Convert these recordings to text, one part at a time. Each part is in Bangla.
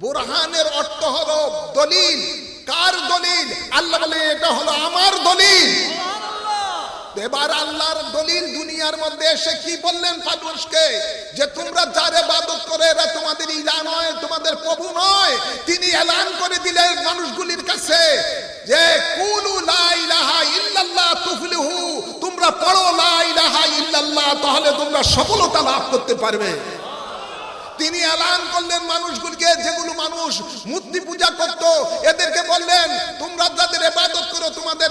বুরহানের অর্থ হলো দলিল। কার দলিল? আল্লাহ বলে, এটা হলো আমার দলিল। এবার আল্লাহর দলিল দুনিয়ার মধ্যে এসে কি বললেন মানুষকে যে তোমরা যার ইবাদত করে, এরা তোমাদের ইলা নয়, তোমাদের প্রভু নয়। তিনি এলান করে দিলেন মানুষগুলির কাছে যে, কুলু লা ইলাহা ইল্লাল্লাহ তুফলিহু। তোমরা পড়ো লা ইলাহা ইল্লাল্লাহ, তাহলে তোমরা সফলতা লাভ করতে পারবে। তিনি এলান করলেন মানুষগুলিকে, যেগুলো মানুষ মূর্তি পূজা করত। এদেরকে বললেন, তোমরা যাদের ইবাদত করো, তোমাদের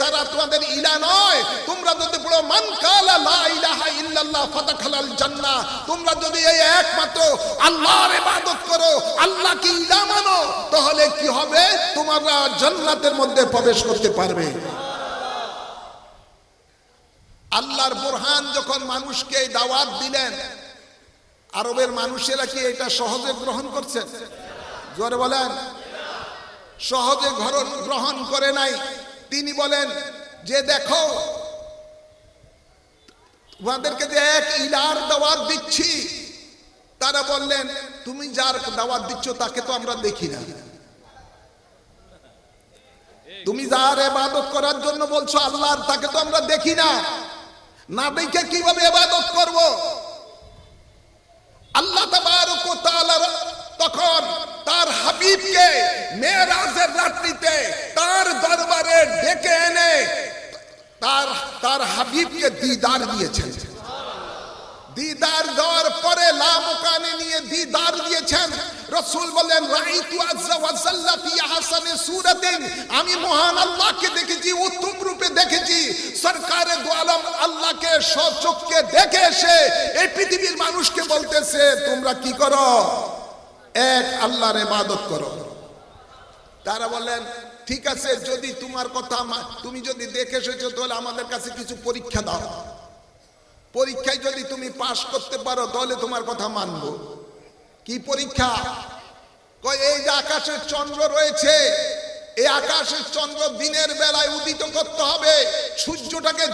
তারা তোমাদের ইলা নয়। তোমরা যদি পড়ো মান কালা লা ইলাহা ইল্লাল্লাহ ফাতাখালাল জান্নাহ তোমরা যদি এই একমাত্র আল্লাহর ইবাদত করো, আল্লাহকে ইলা মানো, তাহলে কি হবে? তোমরা জান্নাতের মধ্যে প্রবেশ করতে পারবে। আল্লাহর বোরহান যখন মানুষকে দাওয়াত দিলেন আরবের মানুষেরা কি এটা সহজে গ্রহণ করছেন জোরে বলেন। সহজে গ্রহণ গ্রহণ করে নাই। তিনি বলেন, যে দেখো, তোমাদেরকে যে এক ইলার দাওয়াত দিচ্ছি। তারা বললেন, তুমি যার দাওয়াত দিচ্ছ তাকে তো আমরা দেখি না। তুমি যার এবাদত করার জন্য বলছো আল্লাহর তাকে তো আমরা দেখি না। না দেখে কীভাবে এবাদত করব? আল্লাহ তখন তার হাবিবকে মেয়েরাজের রাত্রিতে তার দরবারে ডেকে এনে তার তার হাবিবকে দিদার দিয়েছেন। দিদার দেওয়ার পরে লামকানে নিয়ে রসুল বলেন, রাইতু আজ্জা ওয়া জাল্লা ফি আহসানি সূরাতিন। আমি মহান আল্লাহকে দেখেছি, উত্তম রূপে দেখেছি। সরকারে দু আলম আল্লাহকে সচক্ষে দেখে এসে এই পৃথিবীর মানুষকে বলতেছে, তোমরা কি করো? এক, আল্লাহর ইবাদত করো। তারা বললেন ঠিক আছে, যদি তোমার কথা তুমি যদি দেখে এসেছ, তাহলে আমাদের কাছে কিছু পরীক্ষা দাও। পরীক্ষায় যদি তুমি পাশ করতে পারো, তাহলে তোমার কথা মানব। কি পরীক্ষা? এই যে আকাশের চন্দ্র রয়েছে, এই আকাশের চন্দ্র দিনের বেলায় উদিত করতে হবে, সূর্যটাকে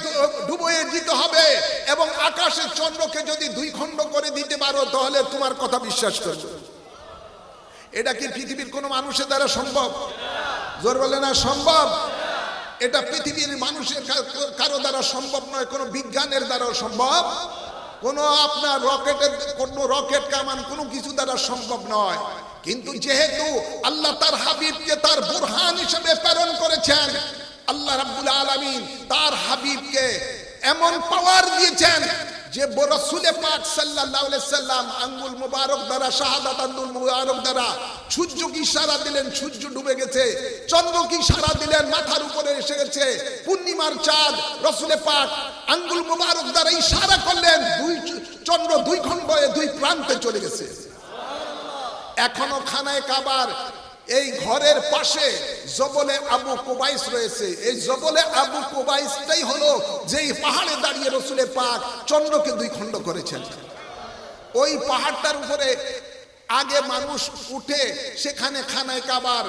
ডুবিয়ে দিতে হবে এবং আকাশের চন্দ্রকে যদি দুই খণ্ড করে দিতে পারো, তাহলে তোমার কথা বিশ্বাস করবে। এটা কি পৃথিবীর কোনো মানুষের দ্বারা সম্ভব? জোর বলে না, সম্ভব। এটা পৃথিবীর মানুষের কারও দ্বারা সম্ভব নয়, কোনো বিজ্ঞানের দ্বারাও সম্ভব। কোনো আপনার রকেটের, কোনো রকেট কামান কোনো কিছু দ্বারা সম্ভব নয়। কিন্তু যেহেতু আল্লাহ তার হাবিবকে তার বুরহান হিসেবে প্রেরণ করেছেন, আল্লাহ রাব্বুল আলমিন তার হাবিবকে এমন পাওয়ার দিয়েছেন যে রসুলে পাক আলাইহি সাল্লাম আঙ্গুল মুবারক দ্বারা, শাহাদাত আঙ্গুল মুবারক দ্বারা সূর্য কি ইশারা দিলেন? সূর্য ডুবে গেছে। চন্দ্র কি ইশারা দিলেন? মাথার উপরে এসে গেছে। পূর্ণিমার চাঁদ রসুলে পাক আঙ্গুল মুবারক দ্বারা ইশারা করলেন, দুই চন্দ্র দুই খণ্ড দুই প্রান্তে চলে গেছে। এখনও খানায় কাবার এই ঘরের পাশে জবলে আবু কুবাইস রয়েছে। এই জবলে আবু কুবাইসটাই হলো যেই পাহাড়ে দাঁড়িয়ে রসুলে পাক চন্দ্রকে দুই খণ্ড করেছেন। ওই পাহাড়টার উপরে আগে মানুষ উঠে সেখানে খানায় কাবার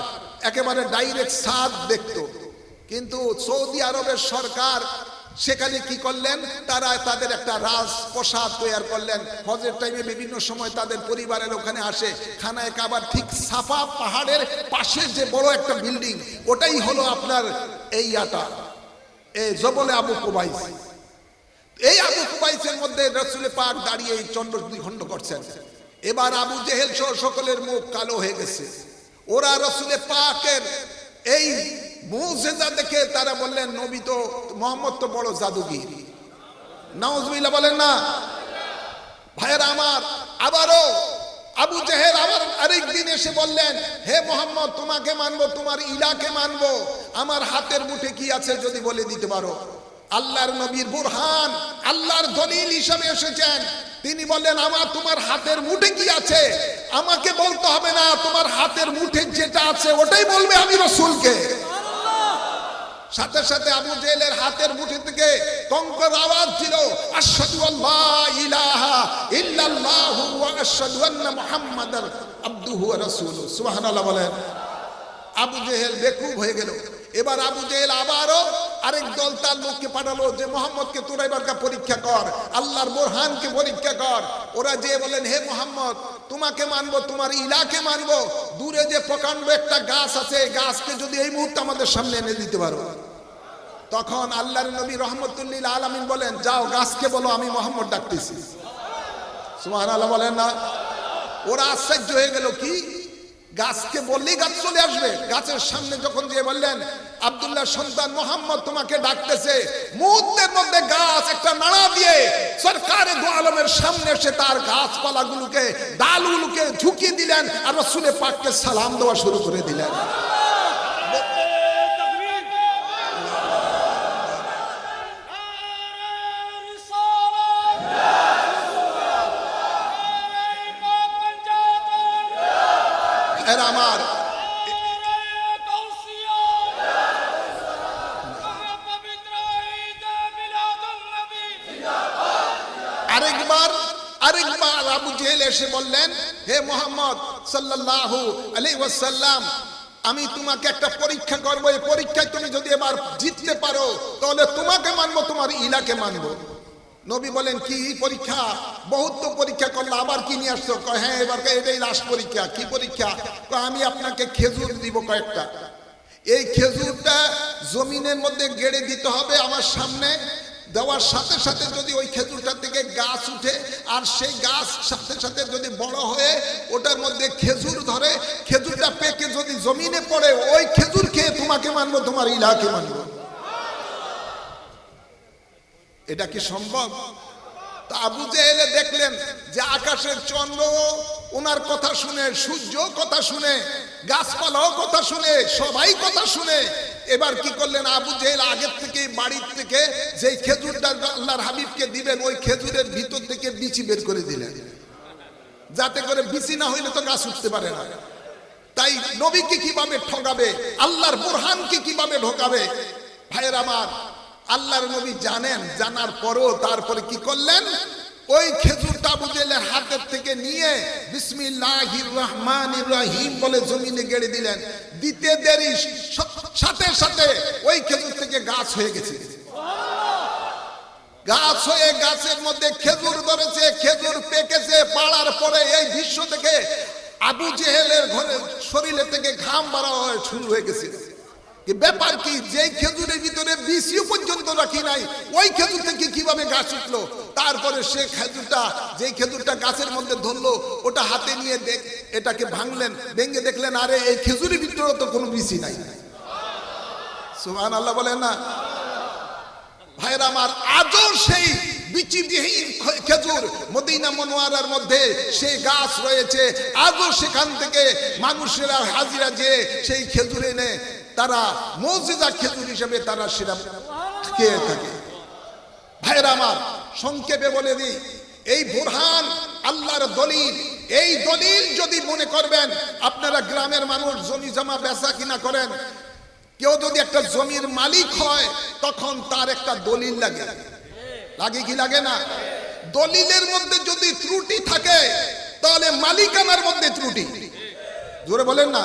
একেবারে ডাইরেক্ট সাদ দেখত। কিন্তু সৌদি আরবের সরকার সেখানে কি করলেন? তারা তাদের একটা রাজ প্রসাদ তৈরি করলেন। হজের টাইমে বিভিন্ন সময় তাদের পরিবারের ওখানে আসে। খানায় কাবার ঠিক সাফা পাহাড়ের পাশে যে বড় একটা বিল্ডিং ওটাই হলো আপনার এই আটা। এই জবলে আবু কুবাইস। এই আবু কুবাইসের মধ্যে রসুলে পাক দাঁড়িয়ে এই চন্দ্র দুই খণ্ড করছেন। এবার আবু জেহেল সহ সকলের মুখ কালো হয়ে গেছে। ওরা রসুলে পাকের এই মুজেজা দেখে তারা বললেন, নবী তো, মোহাম্মদ তো বড় জাদুগির। নাউজবিল্লা বলেন না। ভাইয়েরা আমার, আবারও আবু জেহেল আবার আরেক দিন এসে বললেন, হে মোহাম্মদ, তোমাকে মানবো, তোমার ইলাকে মানবো। আমার হাতের মুঠে কি আছে যদি বলে দিতে পারো? আল্লাহর নবীর বুরহান, আল্লাহর দলিল হিসাবে এসেছেন। তিনি বললেন, আমার, তোমার হাতের মুঠে কি আছে? আমাকে বলতে হবে না, তোমার হাতের মুঠে যেটা আছে, ওটাই বলবে আমি রসুলকে। সাথে সাথে আবু জেলের হাতের মুঠি থেকে কঙ্কর আওয়াজ ছিল, আশহাদু আল্লাহ ইলাহা ইল্লাল্লাহু ওয়া আশহাদু আন্না মুহাম্মাদার আবদুহু ওয়া রাসূলুহু। সুবহানাল্লাহ বলেন। আবু জেহেল বেকুব হয়ে গেল। এবার আবু জেহেল আবারও আরেক দল তার লোককে পাঠালো যে, মোহাম্মদকে তোরা এবার পরীক্ষা কর, আল্লাহর বোরহানকে পরীক্ষা কর। ওরা যে বলেন হে মোহাম্মদ, তোমাকে মানবো, তোমার ইলাকে মানবো। দূরে যে প্রকাণ্ড একটা গাছ আছে গাছকে যদি এই মুহূর্তে আমাদের সামনে এনে দিতে পারো। তখন আল্লাহর নবী রহমতুল্লিল আলমিন বলেন, যাও, গাছকে বলো, আমি মোহাম্মদ ডাকতেছি। সুমান আল্লাহ বলেন না। ওরা আশ্চর্য হয়ে গেল, কি? গাছকে বললেই গাছ চলে আসবে। গাছের সামনে যখন দিয়ে বললেন, আব্দুল্লাহ সন্তান মোহাম্মদ তোমাকে ডাকতেছে। মুহূর্তের মধ্যে গাছ একটা নাড়া দিয়ে সরকারে দু আলমের সামনে এসে তার গাছপালাগুলোকে, ডালগুলোকে ঝুঁকিয়ে দিলেন আর রসুলে পাককে সালাম দেওয়া শুরু করে দিলেন। এর আমার। আরেকবার বললেন, হে মোহাম্মদ সাল্লাল্লাহু ওয়াসাল্লাম, আমি তোমাকে একটা পরীক্ষা করব। এই পরীক্ষায় তুমি যদি এবার জিততে পারো, তাহলে তোমাকে মানবো, তোমার ইলাকে মানবো। নবী বলেন, কি পরীক্ষা? বহুত তো পরীক্ষা করলে, আবার কি নিয়ে আসছো? হ্যাঁ এবার এটাই লাস্ট পরীক্ষা, কি পরীক্ষা? আমি আপনাকে খেজুর দিব কয়েকটা। এই খেজুরটা জমিনের মধ্যে গেড়ে দিতে হবে আমার সামনে, দেওয়ার সাথে সাথে যদি ওই খেজুরটা থেকে গাছ উঠে, আর সেই গাছ সাথে সাথে যদি বড় হয়ে ওটার মধ্যে খেজুর ধরে, খেজুরটা পেকে যদি জমিনে পড়ে, ওই খেজুর খেয়ে তোমাকে মানবো, তোমার ইলাকে মানবো। এটা কি সম্ভব? তা আবু জেহেলে দেখলেন যে আকাশের চন্দ্র ওনার কথা শুনে সূর্য কথা শুনে, গাছপালাও কথা শুনে, সবাই কথা শুনে। এবার কি করলেন? আবু জেহেল আগের থেকে, বাড়ির থেকে যে খেজুরটা আল্লাহর হাবিবকে দিবেন, ওই খেজুরের ভিতর থেকে বিচি বের করে দিলেন। যাতে করে বিচি না হইলে তো গাছ উঠতে পারে না। তাই নবীকে কীভাবে ঠকাবে আল্লাহর বোরহানকে কীভাবে ঢোকাবে? ভাইয়ের আমার আল্লাহর নবী জানেন, জানার পরও তারপরে কি করলেন? ওই খেজুরটা বুঝেলেন হাতের থেকে নিয়ে বিসমিল্লাহির রহমানির রহিম বলে জমিনে গেড়ে দিলেন। দিতে দেরি, সাথে সাথে ওই খেজুর থেকে গাছ হয়ে গেছে। গাছ হয়ে গাছের মধ্যে খেজুর ধরেছে, খেজুর পেকেছে, পাড়ার পরে এই দৃশ্য থেকে আবু জেহেলের ঘরে শরীরে থেকে ঘাম বাড়া হয়ে শুরু হয়ে গেছে ব্যাপার কি? যে খেজুরের ভিতরে বিসিও পর্যন্ত রাখি নাই, ওই খেজুর থেকে কীভাবে গাছ উঠল? তারপরে সে খেজুরটা যে খেজুরটা গাছের মধ্যে ধরলো, ওটা হাতে নিয়ে এটাকে ভাঙলেন, ভেঙে দেখলেন, আরে এই খেজুরের ভিতরে তো কোনো বিসি নাই। সুহান আল্লাহ বলেন না। ভাইরা আমার আজও সেই খেজুর মদিনা মনোয়ারার মধ্যে সেই গাছ রয়েছে। আজও সেখান থেকে মানুষেরা হাজিরা যে সেই খেজুর এনে তারা মসজিদা খেজুর হিসেবে তারা সেটা খেয়ে থাকে। ভাইরা আমার, সংক্ষেপে বলে দিই, এই বোরহান আল্লাহর দলিল, এই দলিল যদি মনে করবেন, আপনারা গ্রামের মানুষ জমি জমা বেচা কিনা করেন, কেউ যদি একটা জমির মালিক হয়, তখন তার একটা দলিল লাগে। লাগে কি লাগে না? দলিলের মধ্যে যদি ত্রুটি থাকে, তাহলে মালিকানার মধ্যে ত্রুটি। জোরে বলেন না।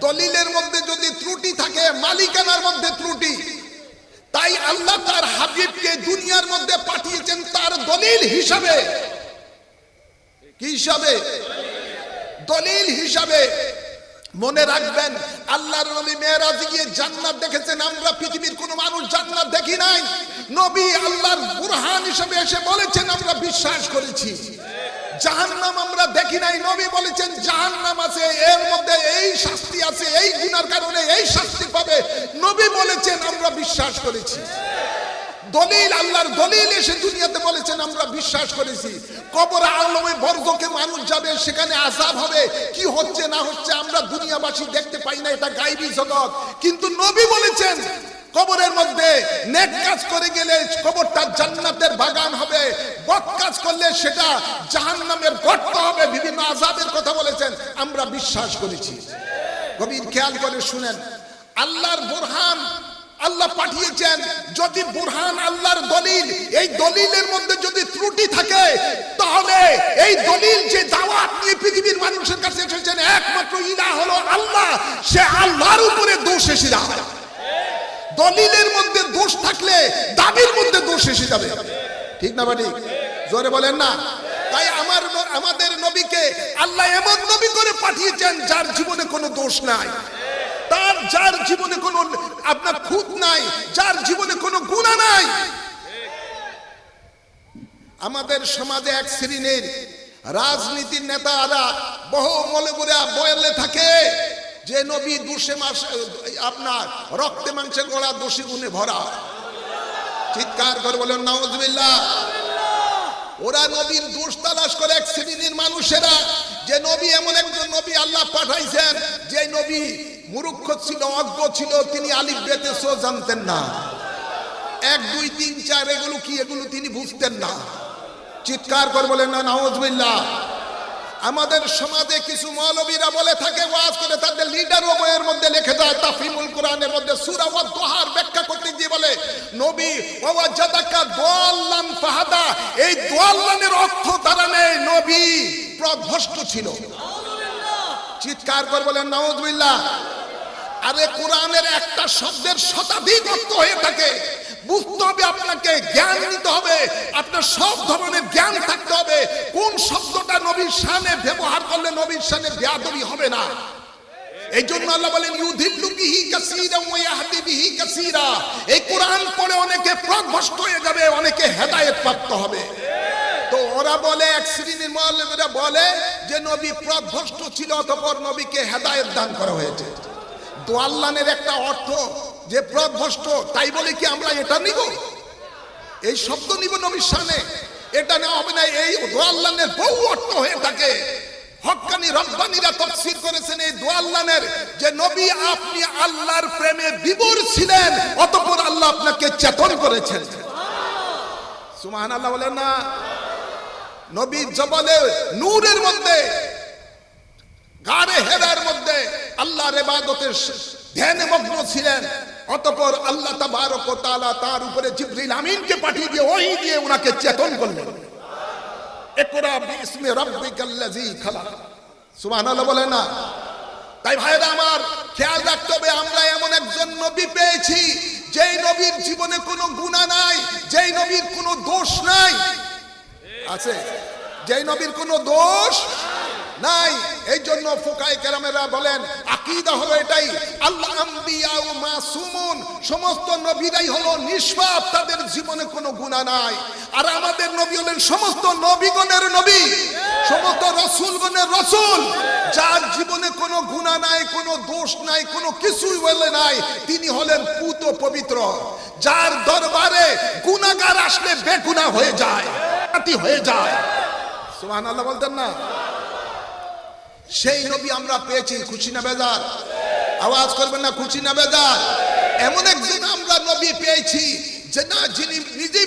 দলিলের মধ্যে যদি ত্রুটি থাকে, মালিকানার মধ্যে ত্রুটি। তাই আল্লাহ তার হাবিবকে দুনিয়ার মধ্যে পাঠিয়েছেন তার দলিল হিসাবে। কি হিসাবে? দলিল হিসাবে। মনে রাখবেন, আল্লাহর নবী মেয়েরাজ গিয়ে জান্নাত দেখেছেন। আমরা পৃথিবীর কোন মানুষ জান্নাত দেখি নাই। নবী আল্লাহর বুরহান হিসেবে এসে বলেছেন, আমরা বিশ্বাস করেছি। জাহান্নাম আমরা দেখি নাই। নবী বলেছেন, জাহান্নাম আছে, এর মধ্যে এই শাস্তি আছে, এই গুনার কারণে এই শাস্তি পাবে। নবী বলেছেন, আমরা বিশ্বাস করেছি। দলিল, আল্লাহর দলিল এসে দুনিয়াতে বলেছেন, আমরা বিশ্বাস করেছি। কবর আলমে বর্গকে মানুষ যাবে, সেখানে আজাব হবে। কি হচ্ছে, না হচ্ছে, আমরা দুনিয়াবাসী দেখতে পাই না, এটা গাইবি জগৎ। কিন্তু নবী বলেছেন, কবরের মধ্যে নেক কাজ করে গেলে কবরটা জান্নাতের বাগান হবে। বদ কাজ করলে সেটা জাহান্নামের গর্ত হবে, বিভিন্ন আজাবের কথা বলেছেন, আমরা বিশ্বাস করেছি। গভীর খেয়াল করে শুনেন, আল্লাহর বোরহান আল্লাহ পাঠিয়েছেন, যদি বুরহান আল্লাহর দলিল, এই দলিলের মধ্যে যদি ত্রুটি থাকে, তাহলে এই দলিল যে দাওয়াত নিয়ে পৃথিবীর মানুষের কাছে এসেছেন, একমাত্র ইলা হলো আল্লাহ, সে আল্লাহর উপরে দোষ এসে যাবে। দলিলের মধ্যে দোষ থাকলে দাবির মধ্যে দোষ এসে যাবে। ঠিক না, বাড়ি? জোরে বলেন না। তাই আমার আমাদের নবীকে আল্লাহ এমন নবী করে পাঠিয়েছেন, যার জীবনে কোনো দোষ নাই। তার, যার জীবনে কোনো আপনার খুঁত নাই, যার জীবনে কোনো গুণা নাই। আমাদের সমাজে এক শ্রেণির রাজনীতির নেতারা বহু মলগুরা বয়ালে থাকে যে নবী দুষে মাস, আপনার রক্তে মাংসে গড়া দোষী গুণে ভরা। চিৎকার করে বলেন নওয়াজবিল্লাহ ওরা নবীর দোষ তালাশ করে এক শ্রেণির মানুষেরা। যে নবী এমন একজন নবী আল্লাহ পাঠাইছেন, যে নবী মূর্খ ছিল, অজ্ঞ ছিল, তিনি আলিফ বেতে সো জানতেন না। এক, দুই, তিন, চার, এগুলো কি, এগুলো তিনি বুঝতেন না। চিৎকার করে বলেন, না, নাউজবিল্লাহ। আমাদের সমাজে কিছু মৌলবীরা বলে থাকে, ওয়াজ করে তাদের লিডার ও বইয়ের মধ্যে লিখে যায় তাফিমুল কোরআনের মধ্যে সূরা ওয়া দোহার ব্যাখ্যা করতে গিয়ে বলে, নবী ওয়া দোয়াল্লান ফাহাদা। এই দোয়াল্লানের অর্থ তারা নেই নবী। প্রভ্রষ্ট ছিল। চিৎকার করে বলেন, নাউজবিল্লাহ। আরে কোরআনের একটা শব্দের শতাধিক অর্থ হয়ে থাকে। বুঝতে হবে আপনাকে, জ্ঞান নিতে হবে। আপনার সব ধরনের জ্ঞান থাকতে হবে। কোন শব্দটা নবীর শানে ব্যবহার করলে নবীর শানে বেয়াদবি হবে না? এই জন্য আল্লাহ বলেন ইউধিল্লু বিহি কাসীরা ওয়া ইয়াহদি বিহি কাসীরা। এই কোরআন পড়ে অনেকে পথভ্রষ্ট হয়ে যাবে, অনেকে হেদায়েত প্রাপ্ত হবে। ওরা বলে, এক শ্রেণির মুআল্লিমরা বলে যে নবী পথভ্রষ্ট ছিল অতঃপর নবীকে হেদায়েত দান করা হয়েছে। দোয়াল্লানের একটা অর্থ যে পথভ্রষ্ট তাই বলে কি আমরা এটা নিব? এই শব্দ নিব নবীর সামনে। এটা নেওয়া হবে না, এই দোয়াল্লানের বহু অর্থ হয়ে থাকে। হক্কানি রব্বানিরা তফসির করেছেন, এই দোয়াল্লানের যে নবী আপনি আল্লাহর প্রেমে বিবর ছিলেন, অতঃপর আল্লাহ আপনাকে চেতন করেছেন। সুবহান আল্লাহ বলেন না। নবীর জবানে নূরের মধ্যে গাড়ে হেরার মধ্যে আল্লাহর ইবাদতের ধ্যানে মগ্ন ছিলেন। অতপর আল্লাহ তাবারক তাআলা তার উপরে জিবরিল আমিনকে পাঠিয়ে দিয়ে ওহী দিয়ে উনাকে চেতন করলেন। ইকরা বিইসমি রাব্বিকাল্লাযী খালাক। সুবহানাল্লাহ বলে না। তাই ভাইরা আমার খেয়াল রাখতে হবে, আমরা এমন একজন নবী পেয়েছি, যেই নবীর জীবনে কোনো গুনাহ নাই, যেই নবীর কোনো দোষ নাই। আছে। যেই নবীর কোনো দোষ নাই, এই জন্য ফোকাই কেরামেরা বলেন, আকীদা হলো এটাই, আল্লাহ মাসুমুন, সমস্ত নবীরাই হলো নিষ্পাপ, তাদের জীবনে কোনো গুনাহ নাই। আর আমাদের নবী হলেন সমস্ত নবীগণের নবী, সমস্ত রসুলগণের রসুল, যার জীবনে কোনো গুনাহ নাই, কোনো দোষ নাই, কোনো কিছুই বলে নাই, তিনি হলেন পুত পবিত্র, যার দরবারে গুনাহগার আসলে বেগুনা হয়ে যায়। জাতি হয়ে যায়। সুবহানাল্লাহ বলতেন না। সেই নবী আমরা পেয়েছি খুশি না বেজার। আওয়াজ করবেন না খুশি না বেজার। এমন একজন আমরা নবী পেয়েছি, যে না, যিনি নিজেই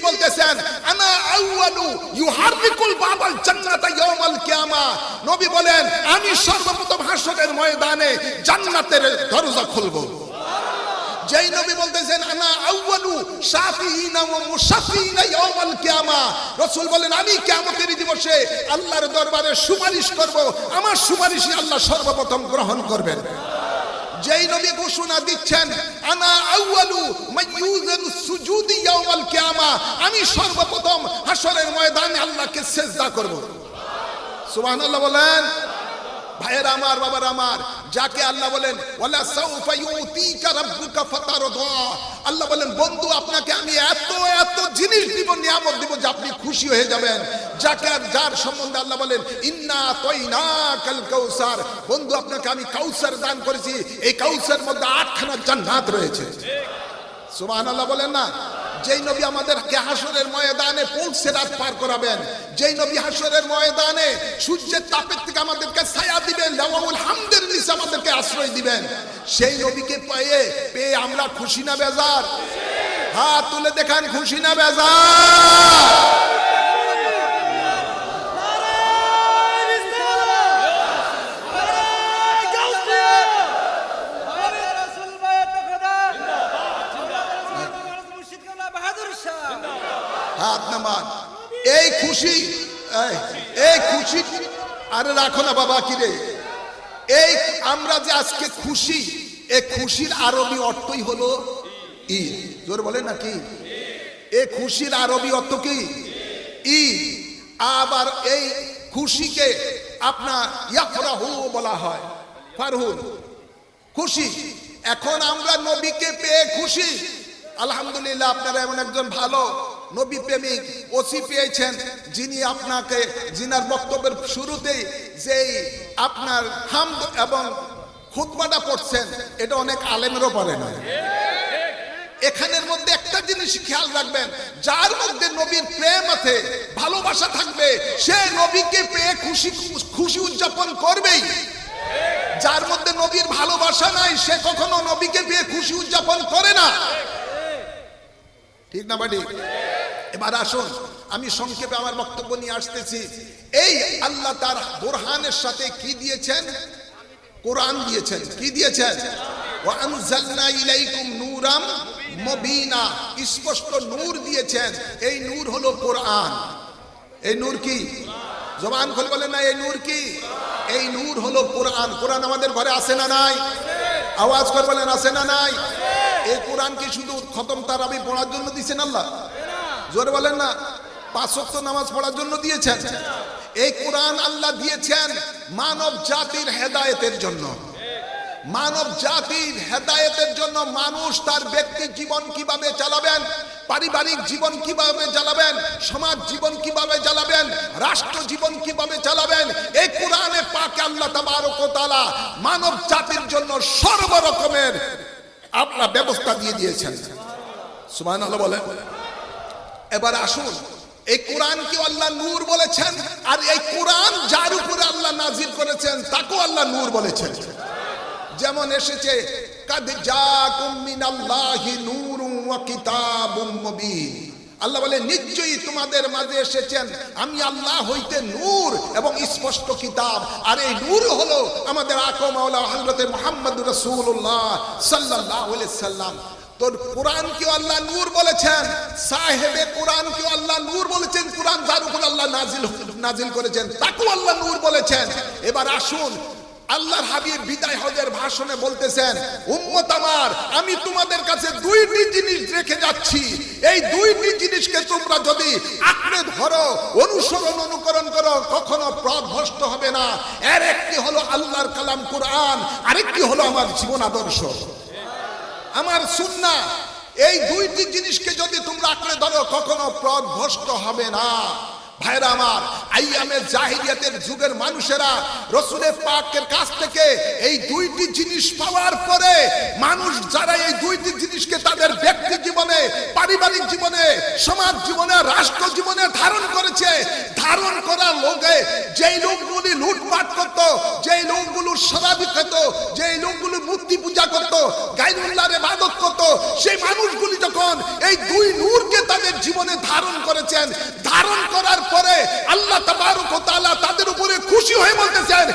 নবী বলেন, আমি সর্বপ্রথম হাসরের ময়দানে জান্নাতের দরজা খুলবো। যেই নবী বলতেছেন, আনা আউয়ালু শাফিঈনা ওয়া মুশাফিঈনা ইয়াউমাল কিয়ামা। রাসূল বলেন, আমি কিয়ামতের দিবসে আল্লাহর দরবারে সুপারিশ করব। আমার সুপারিশই আল্লাহ সর্বপ্রথম গ্রহণ করবেন। যেই নবী ঘোষণা দিচ্ছেন, আনা আউয়ালু মাইয়ুজানু সুজুদি ইয়াউমাল কিয়ামা। আমি সর্বপ্রথম হাসরের ময়দানে আল্লাহকে সেজদা করব। সুবহানাল্লাহ বলেন ভাইয়ের আমার, বাবার আমার, যাকে আল্লাহ বলেন আল্লাহ বলেন, বন্ধু, আপনাকে আমি এত এত জিনিস দিব, নিয়ামত দিব যে আপনি খুশি হয়ে যাবেন। যাকে যার সম্বন্ধে আল্লাহ বলেন, ইন্না তৈনা কাল কাউসার। বন্ধু, আপনাকে আমি কাউসার দান করেছি। এই কাউসার মধ্যে আটখানা জান্নাত রয়েছে। সুবহানাল্লাহ বলেন না যেই নবী আমাদেরকে হাসরের ময়দানে পৌঁছে রাত পার করাবেন, যেই নবী হাসরের ময়দানে সূর্যের তাপের থেকে আমাদেরকে ছায়া দিবেন লাওয়াউল হামদের নিচে আমাদেরকে আশ্রয় দিবেন, সেই নবীকে পেয়ে পেয়ে আমরা খুশি না, বেজার? হাত তুলে দেখান, খুশি না, বেজার হাত নামান এই খুশি? এই, খুশি? আরে রাখো না বাবা কি রে? এই আমরা যে আজকে খুশি এই খুশির আরবি অর্থই হলো ঈদ জোর বলে না কি? এ খুশির আরবি অর্থ কি? ঈদ আবার এই খুশিকে আপনার ইয়াফরাহু বলা হয়। ফারহুল খুশি। এখন আমরা নবীকে পেয়ে খুশি। আলহামদুলিল্লাহ আপনারা এমন একজন ভালো। নবী প্রেমিক ওসি পেয়েছেন, যিনি আপনাকে জিনার বক্তব্যের শুরুতেই যেই আপনার হামদ এবং খুতবাটা পড়ছেন, এটা অনেক আলেমেরও পারে না এখানের মধ্যে একটা জিনিস খেয়াল রাখবেন, যার মধ্যে নবীর প্রেম আছে, ভালোবাসা থাকবে, সে নবীকে পেয়ে খুশি খুশি উদযাপন করবেই। যার মধ্যে নবীর ভালোবাসা নাই, সে কখনো নবীকে পেয়ে খুশি উদযাপন করে না। ঠিক না বাড়ি এবার আসুন, আমি সংক্ষেপে আমার বক্তব্য নিয়ে আসতেছি। এই আল্লাহ তার বোরহানের সাথে কি দিয়েছেন? কোরআন দিয়েছেন। কি দিয়েছেন? মুবিনা। স্পষ্ট দিয়েছেন। এই নূর হলো কোরআন। এই কি? জবান বলেন না, এই কি? এই কোরআন। কোরআন আমাদের ঘরে আছে না নাই? আওয়াজ করে বলেন আছে না নাই? এই কোরআন কি শুধু খতম তারাবি পড়ার জন্য দিয়েছেন আল্লাহ? জোরে বলেন না, পাঁচ ওয়াক্ত নামাজ পড়ার জন্য দিয়েছেন। এই কোরআন আল্লাহ দিয়েছেন মানব জাতির হেদায়েতের জন্য। মানব জাতির হেদায়েতের জন্য মানুষ তার ব্যক্তি জীবন কীভাবে চালাবেন, পারিবারিক জীবন কীভাবে চালাবেন, সমাজ জীবন কীভাবে চালাবেন, রাষ্ট্র জীবন কীভাবে চালাবেন, এই কোরআনে পাকে আল্লাহ তাবারক ও তাআলা মানব জাতির জন্য সর্বরকমের আপনার ব্যবস্থা দিয়ে দিয়েছেন। সুবহানাল্লাহ বলেন। এবার আসুন। এই কোরআনকে আল্লাহ নূর বলেছেন, আর এই কোরআন যার উপরে আল্লাহ নাজির করেছেন, তাকেও আল্লাহ নূর বলেছেন। যেমন এসেছে, কাদ জাকুম মিনাল্লাহি নূরুম আল্লাহ বলে, নিশ্চয়ই তোমাদের মাঝে এসেছেন, আমি আল্লাহ হইতে নূর এবং স্পষ্ট কিতাব। আর এই নূর হলো আমাদের আকো মাওলা হযরতে মুহাম্মদ রাসূলুল্লাহ সাল্লাল্লাহু আলাইহি সাল্লাম। তোর কোরআন কেউ আল্লাহ নূর বলেছেন, সাহেবে কোরআন কেউ আল্লাহ নূর বলেছেন, কোরআন যার আল্লাহ নাজিল নাজিল করেছেন, তাকেও আল্লাহ নূর বলেছেন। এবার আসুন, আল্লাহর হাবিব বিদায় হজের ভাষণে বলতেছেন, উম্মত আমার, আমি তোমাদের কাছে দুইটি জিনিস রেখে যাচ্ছি। এই দুইটি জিনিসকে তোমরা যদি আঁকড়ে ধরো, অনুসরণ অনুকরণ করো, কখনো পথভ্রষ্ট হবে না। এর একটি হলো আল্লাহর কালাম কোরআন, আরেকটি হলো আমার জীবন আদর্শ। আমার সুন্না, এই দুইটি জিনিসকে যদি তোমরা আঁকড়ে ধরো, কখনো পথভ্রষ্ট হবে না। ভাইরা আমার জাহিরিয়াতের যুগের মানুষেরা রসুলের পাকের কাছ থেকে এই দুইটি জিনিস পাওয়ার পরে মানুষ যারা এই দুইটি জিনিসকে তাদের ব্যক্তি জীবনে, পারিবারিক জীবনে, সমাজ জীবনে, রাষ্ট্র জীবনে ধারণ করেছে, ধারণ করা লোকে যেই লোকগুলি লুটপাট করত, যেই লোকগুলো শরাবি খেত যেই লোকগুলো মূর্তি পূজা করত গাইনুল্লাহর ইবাদত সেই মানুষগুলি যখন এই দুই নূরকে তাদের জীবনে ধারণ করেছেন, ধারণ করার পরে আল্লাহ তাআলা তাদের উপরে খুশি হয়ে বলতেছেন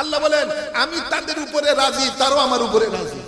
আল্লাহ বলেন, আমি তাদের উপরে রাজি, তারও আমার উপরে রাজি।